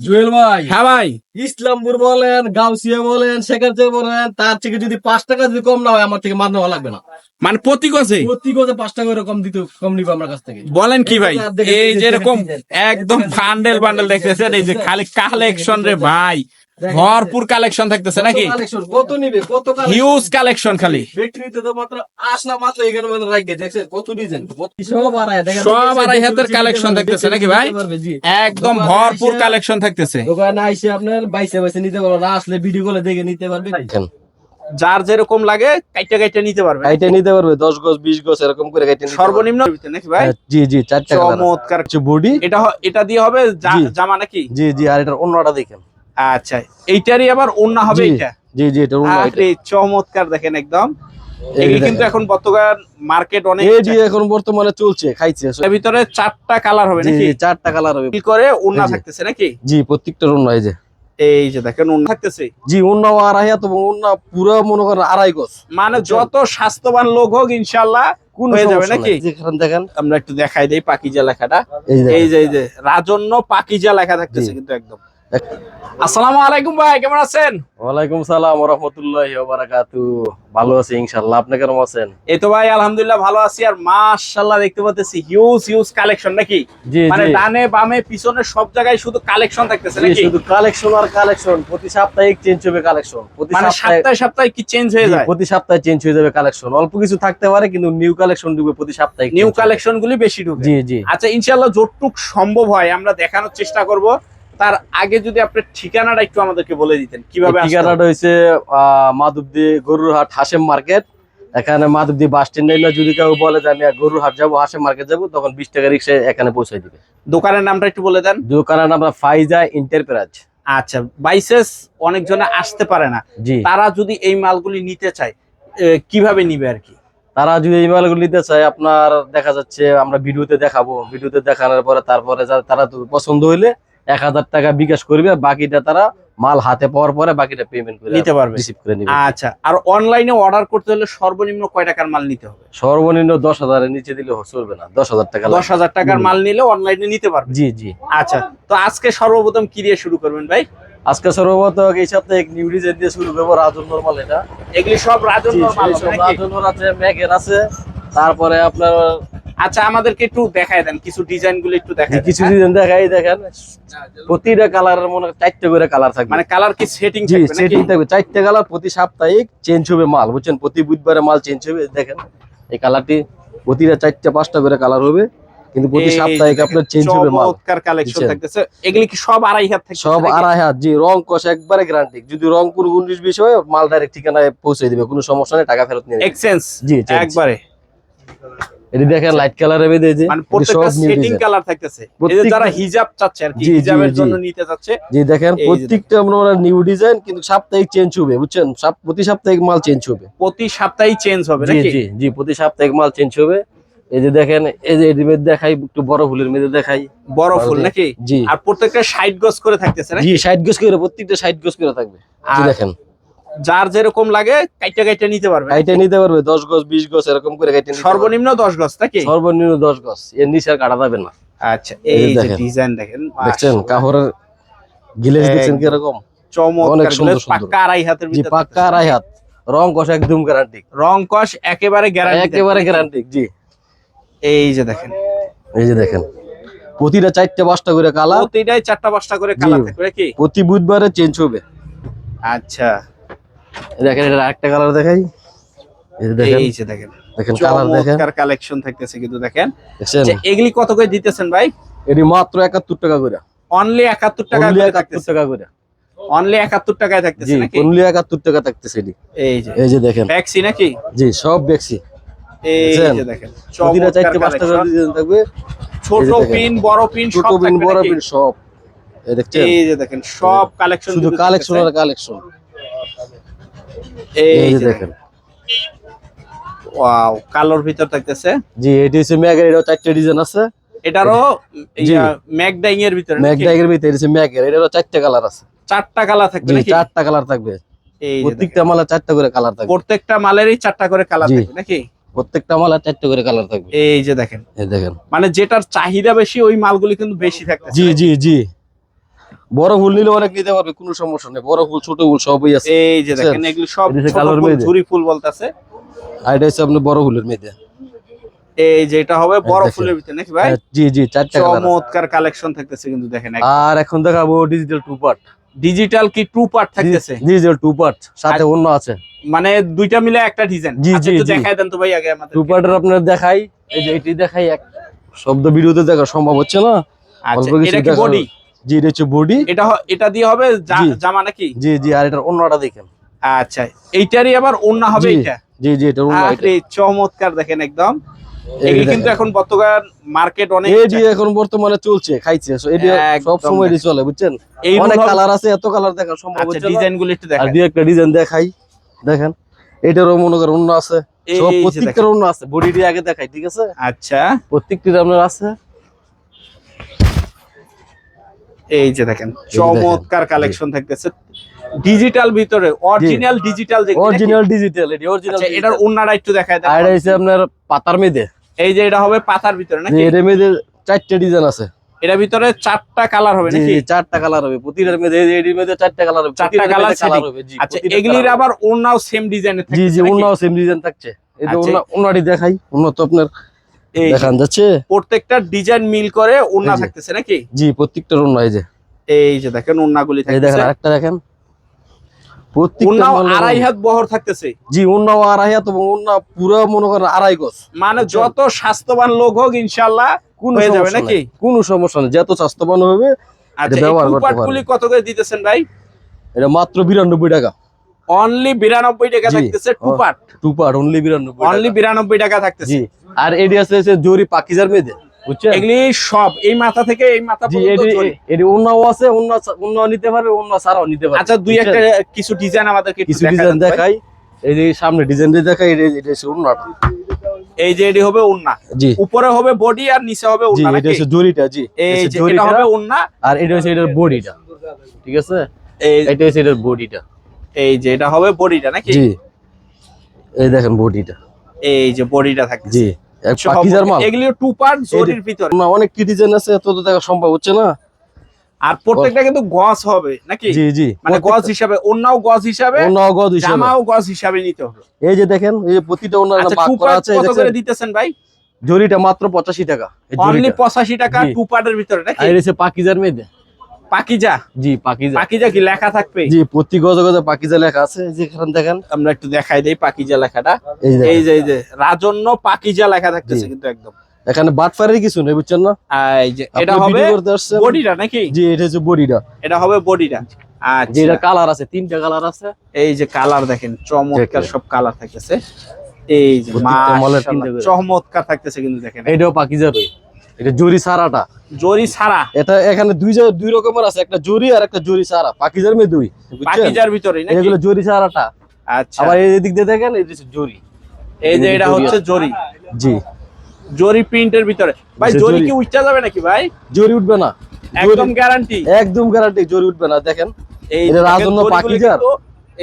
জুয়েল ভাই। হ্যাঁ ভাই। ইসলামপুর বলেন গাউসিয়া বলেন সেখানে বলেন তার থেকে যদি পাঁচ টাকা যদি কম না হয় আমার থেকে মার নেওয়া লাগবে না। মানে প্রতি গজে? প্রতি গজে পাঁচ টাকা করে কম দিতে কম নিবে আমার কাছ থেকে। বলেন কি ভাই? এই দেখেন, এই এই যে এরকম একদম ফান্ডেল বান্ডেল বান্ডেল দেখতেছেন এই যে খালি কালেকশন রে ভাই। ভরপুর কালেকশন থাকতেছে নাকি? কত নিবে? কত হিউজ কালেকশন খালি। ব্যাটারিতে তো মাত্র আস না মাত্র এখানে মধ্যে রাখবে দেখছেন? কত ডিজাইন সব আড়াই দেখেন সব আড়াই হাতের collection থাকতেছে নাকি ভাই? একদম ভরপুর কালেকশন থাকতেছে। দোকানে আইসে আপনার বাইসে বাইসে নিতে পারব না আসলে ভিডিও কলে দেখে নিতে পারবে যার যেরকম লাগে কাইটা কাইটা নিতে পারবে। কাইটে নিতে পারবে দশ গজ বিশ গজ এরকম করে কাইটে সর্বনিম্ন নাকি ভাই? জি জি চারটা চমৎকার। বডি এটা এটা দিয়ে হবে জামা নাকি? জি জি আর এটার অন্যটা দেখেন। আচ্ছা এইটারই আবার অন্য হবে এটা জি জি এটা অন্য আরে চমৎকার দেখেন একদম। এগুলি কিন্তু এখন বর্তমান মার্কেট অনেক এখন বর্তমানে চলছে খাইছে এর ভিতরে চারটা কালার হবে নাকি? চারটা কালার হবে। কি করে? উন্না এই যে। থাকতেছে নাকি? জি প্রত্যেকটার অন্য এই যে। এই যে দেখেন উন্না থাকতেছে। জি আড়াই হাত পুরো মনে করেন আড়াই গজ। মানে যত স্বাস্থ্যবান লোক হোক ইনশাল্লাহ কোনো হয়ে যাবে নাকি? যেখানে দেখেন। আমরা একটু দেখাই দেই পাকিজা লেখাটা। এই যে এই যে রাজন্য পাকিজা লেখা থাকতেছে কিন্তু একদম। আসসালামু আলাইকুম ভাই কেমন আছেন? ওয়ালাইকুম সালাম রহমতুল্লাহ বারাকাতু ভালো আছি ইনশাল্লাহ আপনি কেমন আছেন? এই তো ভাই আলহামদুলিল্লাহ ভালো আছি। আর মাশাআল্লাহ দেখতে পাচ্ছি হিউজ হিউজ কালেকশন নাকি? মানে ডানে বামে পিছনে সব জায়গায় শুধু কালেকশন থাকতেছে নাকি? শুধু কালেকশন আর কালেকশন প্রতি সাপ্তাহিক চেঞ্জ হবে কালেকশন প্রতি মানে সপ্তাহে সপ্তাহে সপ্তাহে কি চেঞ্জ হয়ে যায়? প্রতি সপ্তাহে চেঞ্জ হয়ে যাবে কালেকশন অল্প কিছু থাকতে পারে কিন্তু নিউ কালেকশন ঢুকবে প্রতি সপ্তাহে নিউ কালেকশন গুলি বেশি ঢুকে জি জি। আচ্ছা ইনশাআল্লাহ যতটুক সম্ভব হয় আমরা দেখানোর চেষ্টা করব। তার আগে যদি আপনার ঠিকানাটা একটু আমাদেরকে বলে দিতেন কীভাবে? ঠিকানাটা হয়েছে মাধবদী গরুরহাট হাসেম মার্কেট। এখানে মাধবদী বাস স্ট্যান্ডে যদি কেউ বলে যে আমি গরুরহাট যাব হাসেম মার্কেট যাব তখন বিশ টাকা রিক্সায় এখানে পৌঁছে দিবে। দোকানের নামটা একটু বলে দেন। দোকানের নাম আমরা ফাইজা ইন্টারপ্রাইজ আচ্ছা বাইসেস অনেকজনে আসতে পারে না। তারা যদি এই মালগুলি নিতে চায় কীভাবে নিবে আর কি? তারা যদি এই মালগুলো নিতে চায় আপনার দেখা যাচ্ছে আমরা ভিডিওতে দেখাবো। ভিডিওতে দেখানোর পরে তারপরে তারা তো পছন্দ হইলে এক হাজার টাকা বিকাশ করবে বাকিটা তারা মাল হাতে পাওয়ার পরে বাকিটা পেমেন্ট করে নিতে পারবে। রিসিভ করে নিবে। আচ্ছা আর অনলাইনে অর্ডার করতে হলে সর্বনিম্ন কয় টাকার মাল নিতে হবে? সর্বনিম্ন দশ হাজারের নিচে দিলে চলবে না দশ হাজার টাকা দশ। হাজার টাকার মাল নিলে অনলাইনে নিতে পারবে? জি জি। আচ্ছা তো আজকে সর্বপ্রথম কি দিয়ে শুরু করবেন ভাই? আজকে সর্বপ্রথম এই সপ্তাহে নিউ ডিজাইন দিয়ে শুরু করব রাজন নরমাল এটা। এগুলি সব রাজন্য জি, মাল সেই হবে সব নাকি? রাজন্যর আছে ম্যাগের আছে। তারপরে আপনার আচ্ছা আমাদেরকে একটু দেখায় দেন কিছু ডিজাইনগুলো একটু দেখায় কিছু ডিজাইন দেখাই দেখেন। প্রতিটা কালারের মনে চারটে করে কালার? থাকবে। মানে কালার কি সেটিং জি সেটিং থাকবে। চারটে কালার প্রতি সাপ্তাহিক চেঞ্জ হবে মাল বুঝছেন? প্রতি বুধবারে মাল চেঞ্জ হবে দেখেন। এই কালারটি প্রতিটা চারটে পাঁচটা করে কালার হবে কিন্তু প্রতি সাপ্তাহিক আপনার চেঞ্জ হবে মাল। চমৎকার কালেকশন থাকতেছে। এগুলি কি সব আড়াই হাত থাকতেছে সব আড়াই হাত জি রং কষ একবারে গ্যারান্টি যদি রং কোন উনিশ বিশ হয় মাল ডাইরেক্ট ঠিকানায় পৌঁছে দিবে কোনো সমস্যা নেই টাকা ফেরত নিয়ে এক্সচেঞ্জ জি একবারে? এটি দেখেন লাইট কালারে যে মানে প্রত্যেকটা সেটিং কালার থাকতেছে। এই যে যারা হিজাব চাচ্ছে আর কি হিজাবের জন্য নিতে চাচ্ছে জি দেখেন প্রত্যেকটা আমরা নিউ ডিজাইন কিন্তু সাপ্তাহিক চেঞ্জ হবে বুঝছেন? প্রতি সাপ্তাহিক মাল চেঞ্জ হবে। প্রতি সপ্তাহে চেঞ্জ হবে নাকি? জি জি প্রতি সাপ্তাহিক মাল চেঞ্জ হবে। এই যে দেখেন এই যে এটির মধ্যে দেখাই একটু বড় ফুলের মধ্যে দেখাই। বড় ফুল নাকি? জি। আর প্রত্যেকটা সাইড গজ করে থাকতেছে নাকি? জি ষাট গোজ করে প্রত্যেকটা ষাট গোজ করে থাকবে। জি দেখেন। যার যেরকম লাগে কাইটা কাইটা নিতে পারবে। কাইটে নিতে পারবে দশ গজ বিশ গজ এরকম করে কাইটে নিতে। সর্বনিম্ন দশ গজ নাকি? সর্বনিম্ন দশ গজ। এর নিচে আর কাটা যাবে না। আচ্ছা এই যে ডিজাইন দেখেন দেখছেন? কাপড়ের গিলেজ দেখছেন একদম। কীরকম? চমৎকার সুন্দর। পাক্কা আড়াই হাতের জি ভিতরে পাক্কা আড়াই হাত। রং কষ একদম গ্যারান্টি রং কস একেবারে গ্যারান্টি একেবারে গ্যারান্টি জি। এই যে দেখেন। এই যে দেখেন। প্রতিটা চারটে পাঁচটা করে কালার প্রতিটাই চারটা পাঁচটা করে কালার থাকবে নাকি প্রতি বুধবারে চেঞ্জ হবে। আচ্ছা। দেখেন এটা আরেকটা কালার দেখাই। দেখেন এই যে দেখেন। দেখেন কালার দেখেন। কালেকশন থাকতেছে কিন্তু দেখেন। এগুলি কত করে দিতেছেন ভাই? এটি মাত্র একাত্তর টাকা করে। অনলি একাত্তর টাকা করে টাকা করে। অনলি একাত্তর টাকায় থাকতেছে নাকি? অনলি টাকা থাকতেছে এটি। এই যে। এই যে দেখেন। ট্যাক্সি নাকি? জি সব দেখছি এই যে দেখেন প্রতিটা চমৎকার পাঁচটা করে collection। থাকবে। ছোট পিন বড় পিন ছোট সব থাকবে বড় নাকি? সব। এই দেখছেন? এই যে দেখেন সব কালেকশন শুধু কালেকশন আর কালেকশন এই এই যে যে দেখেন। ওয়াও কালোর ভিতর থাকতেছে। জি এটি হচ্ছে ম্যাগের এটাও চারটে ডিজাইন আছে। এটারও জি। ম্যাকডাইং এর ভিতরে ম্যাগ নাকি? ডাইগের ভিতরে হচ্ছে ম্যাগের এটারও চারটে কালার আছে। চারটা কালার থাকবে নাকি? চারটা কালার থাকবে। এই যে দেখেন। প্রত্যেকটা মালা চারটা করে কালার থাকবে। প্রত্যেকটা মালেরই চারটা করে কালার থাকবে নাকি? প্রত্যেকটা মালা চারটে করে কালার থাকবে। এই যে দেখেন। এই দেখেন। মানে যেটার চাহিদা বেশি ওই মালগুলি কিন্তু বেশি থাকতেছে জি জি জি। বড় ফুল নিলে অনেক নিতে পারবে কোনো সমস্যা নেই। বড় ফুল ছোট ফুল সবই আছে। এই যে দেখেন এগুলো সব কালোর মেয়েদের। ঝুরি ফুল বলতেছে। আর এটা হচ্ছে আপনার বড় মেয়েদের। এই যে এটা হবে বড় ফুলের ভিতরে নাকি ভাই? হ্যাঁ, জি জি চারটা চমৎকার কালেকশন থাকতেছে কিন্তু দেখেন আর এখন দেখাবো ডিজিটাল টু পার্ট ডিজিটাল কি টু পার্ট থাকতেছে? ডিজিটাল টু পার্ট সাথে অন্য আছে। মানে দুইটা মিলে একটা ডিজাইন জি, আচ্ছা জি, দেখাই দেন তো ভাই আগে আমাদের টু পার্টের আপনার দেখাই। এই যে এটি দেখাই এক। শব্দ ভিডিওতে দেখা সম্ভব হচ্ছে না। আচ্ছা এটা কি বডি জি এটা হচ্ছে বডি। এটা এটা দিয়ে হবে। জামা নাকি? জি জি আর এটার অন্যটা দেখেন। আচ্ছা এইটারই আবার অন্য হবে এটা জি জি এটা অন্য আরে চমৎকার দেখেন একদম। এগুলি কিন্তু এখন বর্তমান মার্কেট অনেক এডি এখন বর্তমানে চলছে খাইছে। এডি সব সময় চলে বুঝছেন? অনেক কালার আছে এত কালার দেখা সম্ভব আচ্ছা হচ্ছে ডিজাইনগুলো একটু দুই একটা ডিজাইন দেখাই। দেখেন এটারও মনে করেন অন্য আছে। সব প্রত্যেকটার অন্য আছে। বডি দিয়ে আগে দেখাই ঠিক আছে? আচ্ছা। প্রত্যেকটির আপনার আছে। এই যে দেখেন। চমৎকার কালেকশন থাকতেছে। ডিজিটাল ভিতরে অরিজিনাল ডিজিটাল যে অরিজিনাল ডিজিটাল এটি অরিজিনাল এটার ওন্নাটা একটু দেখায় আর এটা হচ্ছে আপনার পাতার মেদে এই যে এটা হবে পাতার ভিতরে নাকি? এর মেদে চারটে ডিজাইন আছে। এটার ভিতরে চারটা কালার হবে নাকি? চারটা কালার হবে। প্রতিটার মেদে এই যে এটির মেদে চারটা কালার হবে। চারটা কালার। হবে। জি আচ্ছা এগুলির আবার ওন্নাও সেম ডিজাইনের হবে। জি জি অন্যও সেম ডিজাইন থাকছে। এই যে আচ্ছা। অন্য দেখাই অন্য তো আপনার দেখান যাচ্ছে। প্রত্যেকটা ডিজাইন মিল করে ওন্না থাকতেছে নাকি? জি প্রত্যেকটার অন্য এই যে। এই যে দেখেন ওন্নাগুলি দেখেন আরেকটা দেখেন। প্রত্যেকটা আড়াই অন্য। হাত বহর থাকতেছে। জি অন্যও আড়াই হাত এবং অন্য পুরো মনে করেন আড়াই গজ। মানে যত স্বাস্থ্যবান লোক হোক ইনশাল্লাহ কোনো হয়ে যাবে নাকি? কোনো সমস্যা নেই। যত স্বাস্থ্যবান হবে আচ্ছা ব্যবহার করতে কত করে দিতেছেন ভাই? এটা মাত্র বিরানব্বই টাকা। অনলি বিরানব্বই টাকা থাকতেছে ও, two part two part only বিরানব্বই অনলি টাকা। বিরানব্বই টাকা থাকতেছে। আর এডি আছে জরি পাকিজার মেয়েদের বুঝছেন? এগুলি সব এই মাথা থেকে এই মাথা। অন্যও আছে অন্য অন্য নিতে পারবে অন্য ছাড়াও নিতে পারবে। আচ্ছা দুই একটা কিছু ডিজাইন আমাদেরকে কিছু ডিজাইন দেখাই। এই যে সামনে ডিজাইন দেখাই এটা এটা হচ্ছে অন্যটা এই যে এটি হবে উন্না। জি। উপরে হবে বডি আর নিচে হবে জি উন্না এটা হচ্ছে জরিটা জি। এই যে এটা হবে উন্না। আর এটা হচ্ছে এটার বডিটা ঠিক আছে? এই এটা হচ্ছে এটার বডিটা এই যে এটা হবে বডিটা নাকি? জি। এই দেখেন বডিটা। এই যে বডিটা থাকতেছে। জি পাকিজার মাল। এগুলি টু পার্ট জরির ভিতরে। না অনেক কি ডিজাইন আছে দেখা সম্ভব হচ্ছে না। আর প্রত্যেকটা কিন্তু গজ হবে নাকি? জি জি। মানে গজ হিসাবে অন্যও গজ হিসাবে অন্য গদ হিসাবে। জামাও গজ হিসাবে নিতে হবে। এই যে দেখেন এই যে প্রতিটা অন্য আচ্ছা করা আছে কত করে দিতেছেন ভাই? জরিটা মাত্র পঁচাশি টাকা। এই অনলি জরিটা। পঁচাশি টাকা টু পার্টের ভিতরে নাকি? আর হচ্ছে পাকিজার মেয়েদের। পাকিজা। জি পাকিজা। পাকিজা কি লেখা থাকবে? জি প্রতি গজে গজে পাকিজা লেখা আছে এই যে এখানে দেখেন। আমরা একটু দেখাই দেই পাকিজা লেখাটা। এই যে এই যে রাজন্য পাকিজা লেখা থাকতেছে কিন্তু একদম। এখানে বাটফারের কিছু নেই বুঝছেন না? এই যে এটা হবে বডিটা নাকি? জি এটা হচ্ছে বডিটা। এটা হবে বডিটা। আচ্ছা। কালার আছে তিনটা কালার আছে। এই যে কালার দেখেন চমৎকার সব কালার থাকতেছে। এই যে চমৎকার থাকতেছে কিন্তু দেখেন। এটাও পাকিজার ওই এটা জরি সারাটা। জরি ছাড়া এটা এখানে দুই দুই রকমের আছে একটা জরি আর একটা জরি সারা। পাকিজার মেয়ে দুই পাকিজার ভিতরে নাকি? এগুলো জরি সারাটা। আচ্ছা। আবার এই দিক দিয়ে দেখেন এই জরি। এই যে এটা হচ্ছে। জরি। জি। জরি প্রিন্টের ভিতরে। ভাই জরি কি উঠতে যাবে নাকি ভাই? জরি উঠবে না। একদম গ্যারান্টি একদম গ্যারান্টি জরি উঠবে না দেখেন। এই রাজন্য পাকিজার।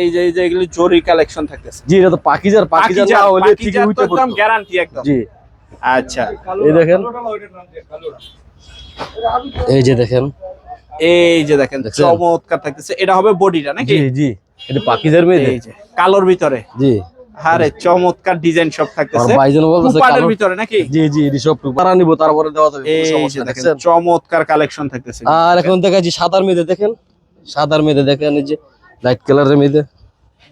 এই যে এই যে এগুলো জরি কালেকশন থাকতেছে। জি এটা তো পাকিজার পাকিজার না হলে ঠিক পাকিজার তো একদম গ্যারান্টি একদম। জি। আচ্ছা। এই দেখেন। এই যে দেখেন। এই যে দেখেন চমৎকার থাকতেছে। এটা হবে বডিটা নাকি? জি জি। এটা পাকিজার মেয়ে এই যে কালোর ভিতরে। জি। আরে চমৎকার ডিজাইন সব থাকতেছে। ভাইজান বলতেছে টুপাটের ভিতরে নাকি? জি জি এটি সব পারা নিব তারপরে দেওয়া যাবে এই সমস্যা দেখেন চমৎকার কালেকশন থাকতেছে। আর এখন দেখাচ্ছি সাদার মেয়েদের দেখেন? সাদার মেয়েদের দেখেন এই যে লাইট কালারের মেয়েদের।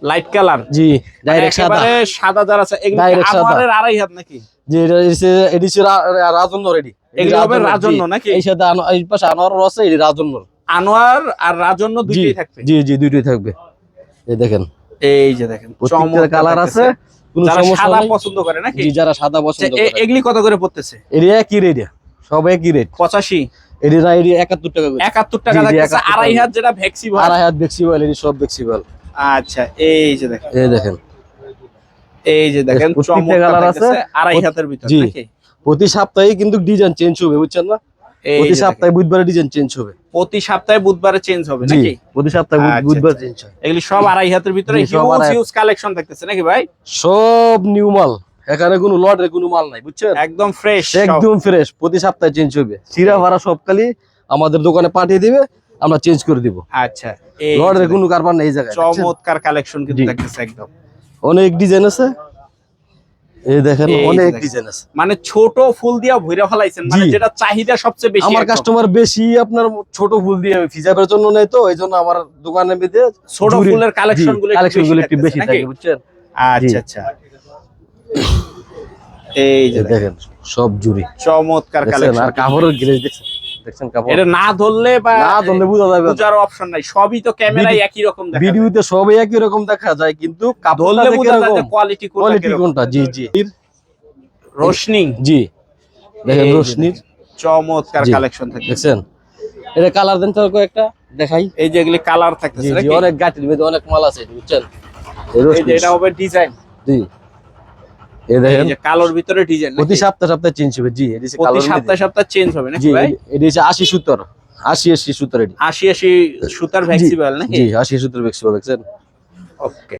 লাইট কালার জি ডাইরেক্ট সাদা একেবারে সাদা। যারা আছে। এগুলো সাদা। আড়াই হাত নাকি? এটি রাজন্য নাকি? এই সাথে এই পাশে আনোয়ার আছে এটি রাজন্য আনোয়ার আর রাজন্য দুইটাই থাকবে? জি জি দুইটাই থাকবে। এই দেখেন। এই যে দেখেন চমৎকার কালার আছে কোনো যারা সমস্যা সাদা পছন্দ করে নাকি? জি যারা সাদা আচ্ছা, পছন্দ এ- করে। এগুলি কত করে পড়তেছে? এটি একই রেট সব একই রেট পঁচাশি। এটি না এটি টাকা করে। একাত্তর টাকা জি, জি, থাকতেছে 71 আড়াই হাত যেটা আড়াই হাত এটি সব বেক্সিবল আচ্ছা এই যে দেখেন। এই দেখেন। এই যে দেখেন কালার আছে। আড়াই হাতের ভিতর নাকি? প্রতি সপ্তাহে কিন্তু ডিজাইন চেঞ্জ হবে বুঝছেন না? প্রতি সপ্তাহে বুধবারে ডিজাইন চেঞ্জ হবে। প্রতি সপ্তাহে বুধবারে চেঞ্জ হবে নাকি? প্রতি সপ্তাহে আচ্ছা, বুধবার আচ্ছা। চেঞ্জ হয় এগুলি সব আড়াই হাতের ভিতরে হিউজ হিউজ কালেকশন নাকি ভাই? সব নিউ মাল। এখানে কোনো লটের কোনো মাল নাই বুঝছেন? একদম ফ্রেশ একদম ফ্রেশ প্রতি সপ্তাহে চেঞ্জ হবে। সিরা ভাড়া সব খালি আমাদের দোকানে পাঠিয়ে দিবে আমরা চেঞ্জ করে দিব। আচ্ছা যে কোনো কারবার নেই এই জায়গায় চমৎকার কালেকশন কিন্তু। দেখতেছে একদম। অনেক ডিজাইন আছে। এই দেখেন অনেক ডিজাইন আছে। মানে ছোট ফুল দিয়া ভইরা ফেলাইছেন মানে যেটা চাহিদা সবচেয়ে বেশি আমার কাস্টমার বেশি আপনার ছোট ফুল দিয়ে ফিজাবের জন্য নেই তো এই জন্য আমার দোকানের মধ্যে ছোট ফুলের কালেকশনগুলো কালেকশনগুলো একটু বেশি থাকে বুঝছেন? আচ্ছা আচ্ছা। এই যে দেখেন, দেখেন সব জুড়ি। চমৎকার কালেকশন আর কাপড়ের গ্লেজ দেখছেন? দেখছেন কাপড়? এটা না ধরলে বা না ধরলে বোঝা যাবে বোঝার অপশন নাই সবই তো ক্যামেরায় একই রকম দেখা ভিডিওতে সবই একই রকম দেখা যায় কিন্তু কাপড়টা ধরলে দেখে এরকম কোয়ালিটি কোয়ালিটি কোনটা জি জি। রোশনি। জি। দেখেন রোশনির চমৎকার কালেকশন থাকে দেখছেন? এটা কালার দেন তো কয়েকটা দেখাই। এই যে এগুলি কালার থাকতেছে জি অনেক গাটির মধ্যে অনেক মাল আছে বুঝছেন? এই এই যে এটা হবে ডিজাইন জি। দেখেন কালোর ভিতরে ডিজাইন প্রতি সপ্তাহে সপ্তাহে চেঞ্জ হবে জি এটি প্রতি সপ্তাহে সপ্তাহে চেঞ্জ হবে নাকি ভাই? এটি হচ্ছে আশি সত্তর আশি আশি সত্তর এটি। আশি আশি সুতার ভ্যাক্সিবল নাকি? জি আশি বেক্সিবল দেখছেন? ওকে